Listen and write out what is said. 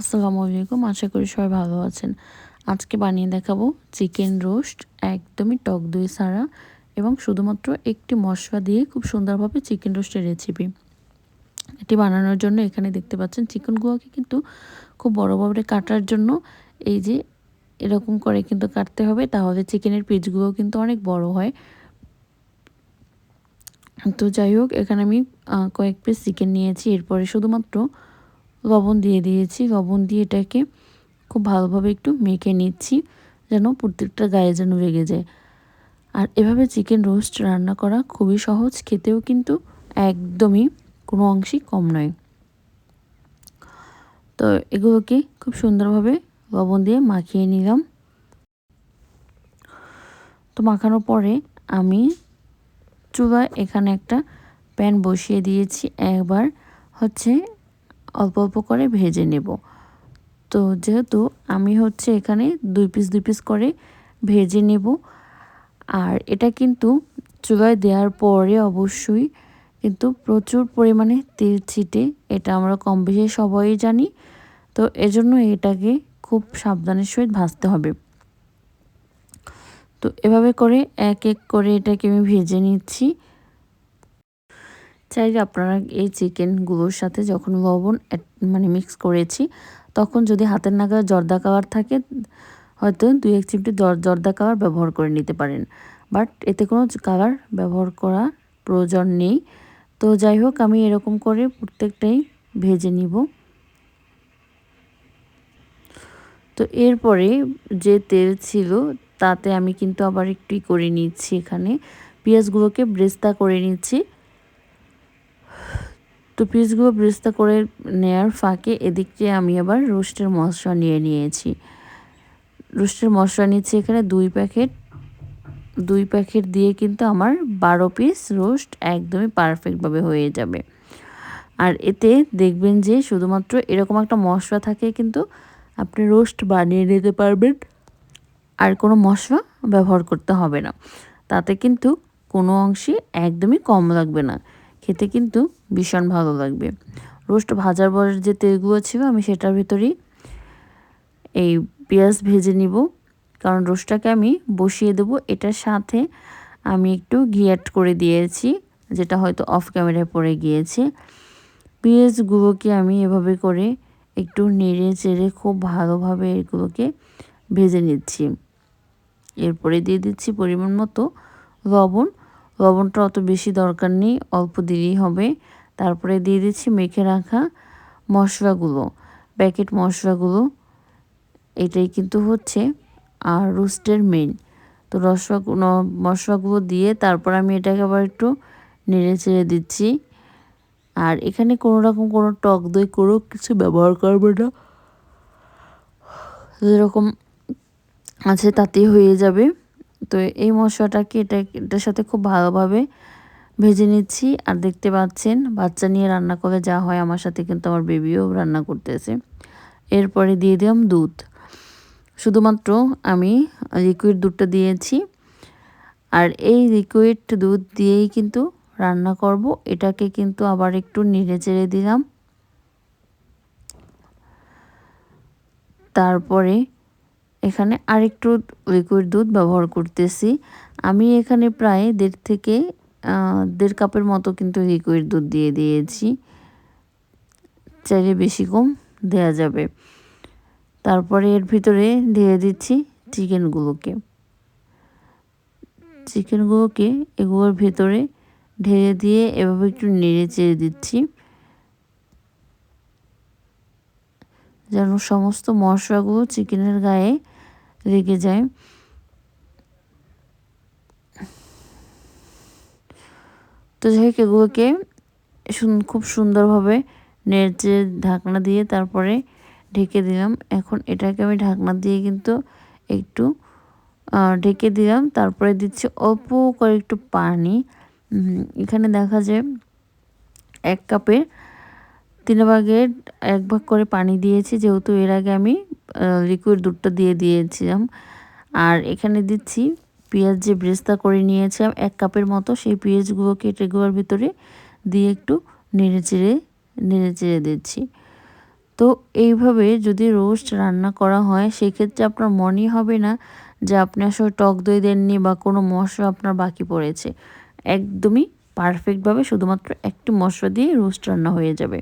আসসালামু আলাইকুম, আশা করি সবাই ভালো আছেন। আজকে বানিয়ে দেখাবো চিকেন রোস্ট, একদমই টক দই ছাড়া এবং শুধুমাত্র একটি মশলা দিয়ে খুব সুন্দরভাবে চিকেন রোস্টের রেসিপি এটি বানানোর জন্য এখানে দেখতে পাচ্ছেন চিকেন গুয়াকে কিন্তু খুব বড়োভাবে কাটার জন্য এই যে এরকম করে কিন্তু কাটতে হবে, তাহলে চিকেনের পিসগুলো কিন্তু অনেক বড় হয়। তো যাই হোক, এখানে আমি কয়েক পিস চিকেন নিয়েছি, এরপরে শুধুমাত্র লবণ দিয়ে দিয়েছি। লবণ দিয়ে এটাকে খুব ভালোভাবে একটু মেখে নিচ্ছি যেন প্রত্যেকটা গায়ে যেন লেগে যায়। আর এভাবে চিকেন রোস্ট রান্না করা খুবই সহজ, খেতেও কিন্তু একদমই কোনো অংশই কম নয়। তো এগুলোকে খুব সুন্দরভাবে লবণ দিয়ে মাখিয়ে নিলাম। তো মাখানোর পরে আমি চুলায় এখানে একটা প্যান বসিয়ে দিয়েছি। একবার হচ্ছে অল্প অল্প করে ভেজে নেব। তো যেহেতু আমি হচ্ছে এখানে দুই পিস দুই পিস করে ভেজে নেব। আর এটা কিন্তু চুলায় দেওয়ার পরে অবশ্যই কিন্তু প্রচুর পরিমাণে তেল ছিটে, এটা আমরা কম বেশি সবাই জানি। তো এজন্য এটাকে খুব সাবধানের সহিত ভাজতে হবে। তো এভাবে করে এক এক করে এটাকে আমি ভেজে নিচ্ছি। চাইলে আপনারা এই চিকেনগুলোর সাথে যখন লবণ মানে মিক্স করেছি, তখন যদি হাতের নাগালে জর্দা কাওয়ার থাকে, হয়তো দুই এক চিমটি জর্দা কাওয়ার ব্যবহার করে নিতে পারেন। বাট এতে কোনো কালার ব্যবহার করা প্রয়োজন নেই। তো যাই হোক, আমি এরকম করে প্রত্যেকটাই ভেজে নিব। তো এরপরে যে তেল ছিল, তাতে আমি কিন্তু আবার একটু করে নিচ্ছি এখানে। পেঁয়াজগুলোকে ব্রেস্তা করে নিচ্ছি। তো পিসগুলো ব্রেস্তা করে নেয়ার ফাঁকে এদিকে আমি আবার রোস্টের মশলা নিয়ে নিয়েছি। রোস্টের মশলা নিচ্ছি এখানে দুই প্যাকেট। দুই প্যাকেট দিয়ে কিন্তু আমার বারো পিস রোস্ট একদমই পারফেক্টভাবে হয়ে যাবে। আর এতে দেখবেন যে শুধুমাত্র এরকম একটা মশলা থাকে কিন্তু আপনি রোস্ট বানিয়ে নিতে পারবেন। আর কোনো মশলা ব্যবহার করতে হবে না। তাতে কিন্তু কোনো অংশে একদমই কম লাগবে না। খেতে কিন্তু ভীষণ ভালো লাগবে। রোস্ট ভাজার পরের যে তেলগুলো ছিল, আমি সেটার ভিতরেই এই পেঁয়াজ ভেজে নিব। কারণ রোস্টটাকে আমি বসিয়ে দেব। এটার সাথে আমি একটু ঘি অ্যাড করে দিয়েছি, যেটা হয়তো অফ ক্যামেরায় পড়ে গিয়েছে। পেঁয়াজগুলোকে আমি এভাবে করে একটু নেড়ে চেড়ে খুব ভালোভাবে এগুলোকে ভেজে নিচ্ছি। এরপরে দিয়ে দিচ্ছি পরিমাণ মতো লবণ। লবণটা অত বেশি দরকার নেই, অল্প দিলেই হবে। তারপরে দিয়ে দিচ্ছি মেখে রাখা মশলাগুলো প্যাকেট মশলাগুলো। এটাই কিন্তু হচ্ছে আর রোস্টের মেন তো রসা মশলাগুলো দিয়ে তারপর আমি এটাকে আবার একটু নেড়ে চেড়ে দিচ্ছি। আর এখানে কোনো রকম কোনো টক দই কোনো কিছু ব্যবহার করবে না। যেরকম আছে তাতেই হয়ে যাবে। তো এই মশলাটাকে এটা, এটার সাথে খুব ভালোভাবে ভেজে নিচ্ছি। আর দেখতে পাচ্ছেন, বাচ্চা নিয়ে রান্না করে যা হয়, আমার সাথে কিন্তু আমার বেবিও রান্না করতেছে। এরপরে দিয়ে দিলাম দুধ। শুধুমাত্র আমি লিকুইড দুধটা দিয়েছি। আর এই লিকুইড দুধ দিয়েই কিন্তু রান্না করব। এটাকে কিন্তু আবার একটু নেড়ে চেড়ে দিলাম। তারপরে এখানে আরেকটু লিকুইড দুধ ব্যবহার করতেছি। আমি এখানে প্রায় দেড় থেকে দেড় কাপের মতো কিন্তু লিকুইড দুধ দিয়ে দিয়েছি। চাইলে বেশি কম দেয়া যাবে। তারপরে এর ভিতরে দিয়ে দিচ্ছি চিকেনগুলোকে চিকেনগুলোকে এগুলোর ভেতরে ঢেলে দিয়ে এভাবে একটু নেড়ে চেড়ে দিচ্ছি। যেন সমস্ত মশলাগুলো চিকেনের গায়ে লেগে যায়। তো যাই হোক, এগুলোকে খুব সুন্দরভাবে নেড়ে ঢাকনা দিয়ে তারপরে ঢেকে দিলাম। এখন এটাকে আমি ঢাকনা দিয়ে কিন্তু একটু ঢেকে দিলাম। তারপরে দিচ্ছি অল্প করে একটু পানি এখানে দেখা যায় এক কাপের তিন ভাগের এক ভাগ করে পানি দিয়েছি। যেহেতু এর আগে আমি লিকুইড দুধটা দিয়ে দিয়েছিলাম। আর এখানে দিচ্ছি পেঁয়াজ যে ব্রেস্তা করে নিয়েছিলাম, এক কাপের মতো। সেই পেঁয়াজগুলোকে এগুলোর ভিতরে দিয়ে একটু নেড়ে চেড়ে নেড়ে চেড়ে দিচ্ছি। তো এইভাবে যদি রোস্ট রান্না করা হয়, সেক্ষেত্রে আপনার মনেই হবে না যে আপনি আসলে টক দই দেননি বা কোনো মশলা আপনার বাকি পড়েছে। একদমই পারফেক্টভাবে শুধুমাত্র একটি মশলা দিয়ে রোস্ট রান্না হয়ে যাবে।